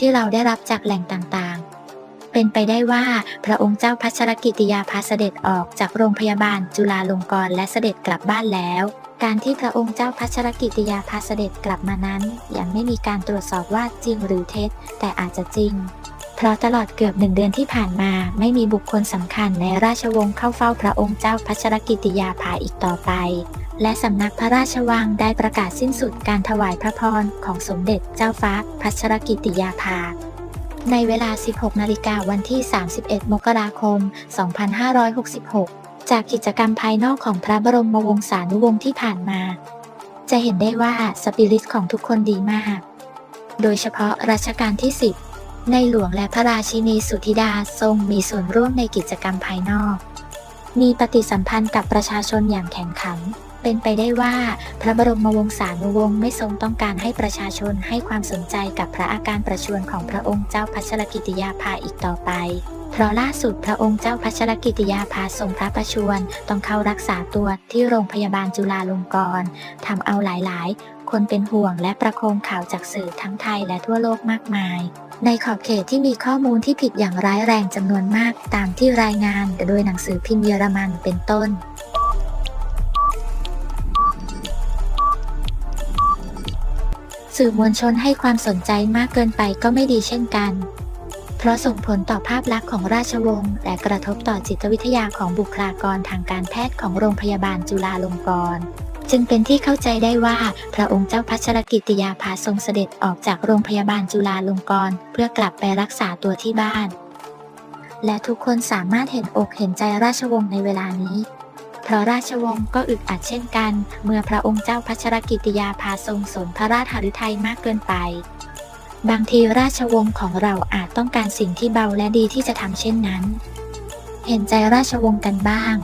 ที่เราได้รับจากแหล่งต่างๆ เป็นไปได้ว่าพระองค์เจ้าพัชรกิติยาภาเสด็จออกจากโรงพยาบาลจุฬาลงกรณ์และเสด็จกลับบ้านแล้ว การที่พระองค์เจ้าพัชรกิติยาภาเสด็จกลับมานั้น ยังไม่มีการตรวจสอบว่าจริงหรือเท็จ แต่อาจจะจริงเพราะตลอดเกือบหนึ่งเดือนที่ผ่านมาไม่มีบุคคลสำคัญในราชวงศ์เข้าเฝ้าพระองค์เจ้าพัชรกิติยาภาอีกต่อไป และสำนักพระราชวังได้ประกาศสิ้นสุดการถวายพระพรของสมเด็จเจ้าฟ้าพัชรกิติยาภา ในเวลา 16 นาฬิกาวันที่ 31 มกราคม 2566 จากกิจกรรมภายนอกของพระบรมวงศานุวงศ์ที่ผ่านมา จะเห็นได้ว่าสปิริตของทุกคนดีมาก โดยเฉพาะรัชกาลที่ 10 ในหลวงและพระราชินีสุธิดาทรงมีส่วนร่วมในกิจกรรมภายนอก มีปฏิสัมพันธ์กับประชาชนอย่างแข่งขัน เป็นไปได้ว่า พระบรมวงศานุวงศ์ไม่ทรงต้องการให้ประชาชนให้ความสนใจกับพระอาการประชวรของพระองค์เจ้าพัชรกิติยาภาอีกต่อไป เพราะล่าสุดพระองค์เจ้าพัชรกิติยาภาทรงพระประชวรต้องเข้ารักษาตัวที่โรงพยาบาลจุฬาลงกรณ์ทำเอาหลายๆ คนเป็นห่วงและประโคมข่าวจากสื่อทั้งไทยและทั่วโลกมากมายในขอบเขตที่มีข้อมูลที่ผิดอย่างร้ายแรงจำนวนมากตามที่รายงานโดยหนังสือพิมพ์เยอรมันเป็นต้น สื่อมวลชนให้ความสนใจมากเกินไปก็ไม่ดีเช่นกัน เพราะส่งผลต่อภาพลักษณ์ของราชวงศ์และกระทบต่อจิตวิทยาของบุคลากรทางการแพทย์ของโรงพยาบาลจุฬาลงกรณ์จึงเป็นที่เข้าใจได้ว่า พระองค์เจ้าพัชรกิติยาภาทรงเสด็จออกจากโรงพยาบาลจุฬาลงกรณ์เพื่อกลับไปรักษาตัวที่บ้าน และทุกคนสามารถเห็นอกเห็นใจราชวงศ์ในเวลานี้ เพราะราชวงศ์ก็อึดอัดเช่นกัน เมื่อพระองค์เจ้าพัชรกิติยาภาทรงสนพระราชหฤทัยมากเกินไป บางทีราชวงศ์ของเราอาจต้องการสิ่งที่เบาและดีที่จะทำเช่นนั้น เห็นใจราชวงศ์กันบ้าง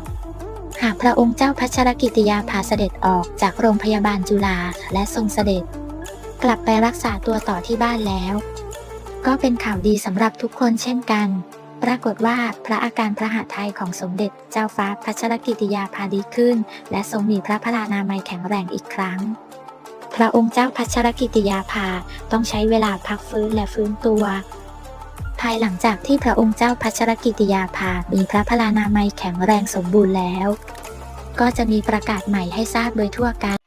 หากพระองค์เจ้าพัชรกิติยาภาเสด็จออกจากโรงพยาบาลจุฬาและทรงเสด็จ กลับไปรักษาตัวต่อที่บ้านแล้ว ก็เป็นข่าวดีสำหรับทุกคนเช่นกัน ปรากฏว่าพระอาการพระหฤทัยของสมเด็จเจ้าฟ้าพัชรกิติยาภาดีขึ้น และทรงมีพระพลานามัยแข็งแรงอีกครั้ง พระองค์เจ้าพัชรกิติยาภาต้องใช้เวลาพักฟื้นและฟื้นตัว ภายหลังจากที่พระองค์เจ้าพัชรกิติยาภามีพระพลานามัยแข็งแรงสมบูรณ์แล้ว ก็จะมีประกาศใหม่ให้ทราบโดยทั่วกัน